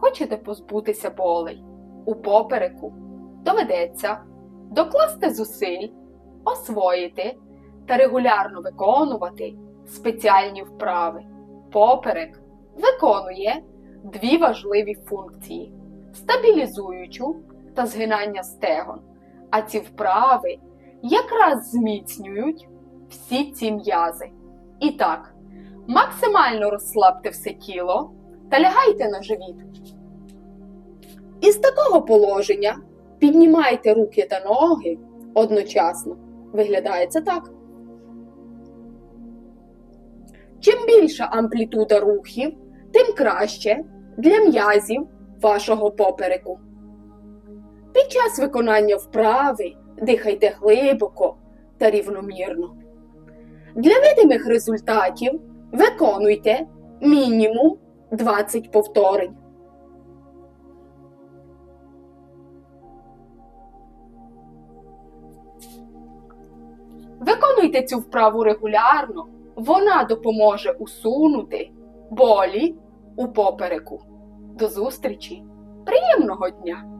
Хочете позбутися болей у попереку? Доведеться докласти зусиль, освоїти та регулярно виконувати спеціальні вправи. Поперек виконує дві важливі функції: стабілізуючу та згинання стегон. А ці вправи якраз зміцнюють всі ці м'язи. І так, максимально розслабте все тіло та лягайте на живіт. Із такого положення піднімайте руки та ноги одночасно. Виглядає це так. Чим більша амплітуда рухів, тим краще для м'язів вашого попереку. Під час виконання вправи дихайте глибоко та рівномірно. Для видимих результатів виконуйте мінімум 20 повторень. Виконуйте цю вправу регулярно, вона допоможе усунути болі у попереку. До зустрічі! Приємного дня!